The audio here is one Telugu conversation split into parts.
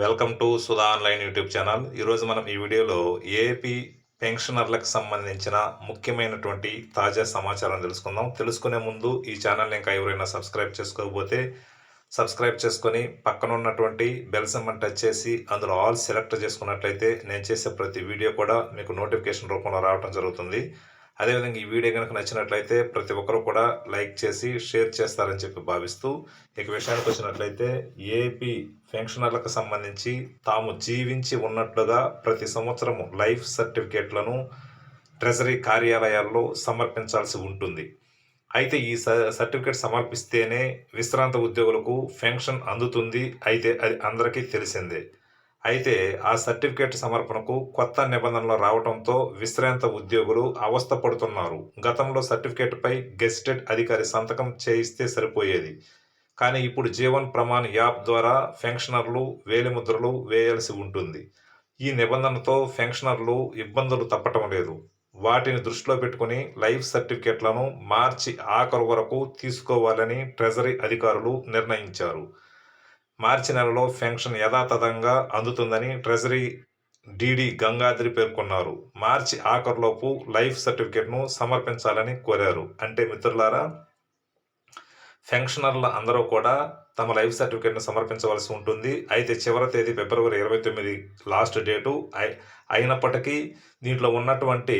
Welcome to Sudha online YouTube channel. ఈరోజు మనం ఈ వీడియోలో ఏపీ పెన్షనర్లకు సంబంధించిన ముఖ్యమైనటువంటి తాజా సమాచారం తెలుసుకుందాం. తెలుసుకునే ముందు ఈ ఛానల్ని ఇంకా ఎవరైనా సబ్స్క్రైబ్ చేసుకోకపోతే సబ్స్క్రైబ్ చేసుకొని పక్కన ఉన్నటువంటి బెల్ సింబల్ టచ్ చేసి అందులో ఆల్ సెలెక్ట్ చేసుకున్నట్లయితే నేను చేసే ప్రతి వీడియో కూడా మీకు నోటిఫికేషన్ రూపంలో రావడం జరుగుతుంది. అదేవిధంగా ఈ వీడియో కనుక నచ్చినట్లయితే ప్రతి ఒక్కరు కూడా లైక్ చేసి షేర్ చేస్తారని చెప్పి భావిస్తూ ఇక విషయానికి వచ్చినట్లయితే ఏపీ పెన్షనర్లకు సంబంధించి తాము జీవించి ఉన్నట్లుగా ప్రతి సంవత్సరము లైఫ్ సర్టిఫికేట్లను ట్రెజరీ కార్యాలయాల్లో సమర్పించాల్సి ఉంటుంది. అయితే ఈ స- సర్టిఫికేట్ సమర్పిస్తేనే విశ్రాంత ఉద్యోగులకు పెన్షన్ అందుతుంది. అయితే అది అందరికీ తెలిసిందే. అయితే ఆ సర్టిఫికేట్ సమర్పణకు కొత్త నిబంధనలు రావడంతో విశ్రాంత ఉద్యోగులు అవస్థ పడుతున్నారు గతంలో సర్టిఫికేట్పై గెస్టెడ్ అధికారి సంతకం చేయిస్తే సరిపోయేది. కానీ ఇప్పుడు జీవన్ ప్రమాణ్ యాప్ ద్వారా పెన్షనర్లు వేలిముద్రలు వేయాల్సి ఉంటుంది. ఈ నిబంధనతో పెన్షనర్లు ఇబ్బందులు తప్పటం లేదు. వాటిని దృష్టిలో పెట్టుకుని లైఫ్ సర్టిఫికేట్లను మార్చి ఆఖరు వరకు తీసుకోవాలని ట్రెజరీ అధికారులు నిర్ణయించారు. మార్చి నెలలో పెన్షన్ యథాతథంగా అందుతుందని ట్రెజరీ డీడీ గంగాద్రి పేర్కొన్నారు. మార్చి ఆఖరులోపు లైఫ్ సర్టిఫికేట్ను సమర్పించాలని కోరారు. అంటే మిత్రులారా పెన్షనర్ల అందరూ కూడా తమ లైఫ్ సర్టిఫికేట్ను సమర్పించవలసి ఉంటుంది. అయితే చివరి తేదీ ఫిబ్రవరి ఇరవై తొమ్మిది లాస్ట్ డేటు. అయినప్పటికీ దీంట్లో ఉన్నటువంటి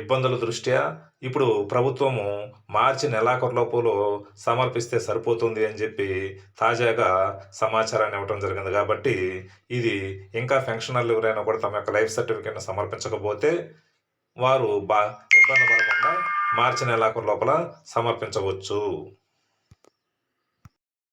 ఇబ్బందుల దృష్ట్యా ఇప్పుడు ప్రభుత్వము మార్చి నెలాఖరులోపులో సమర్పిస్తే సరిపోతుంది అని చెప్పి తాజాగా సమాచారాన్ని ఇవ్వడం జరిగింది. కాబట్టి ఇది ఇంకా పెన్షనర్లు ఎవరైనా కూడా తమ యొక్క లైఫ్ సర్టిఫికేట్ను సమర్పించకపోతే వారు బా ఇబ్బంది పడకుండా మార్చి నెలాఖరు లోపల సమర్పించవచ్చు.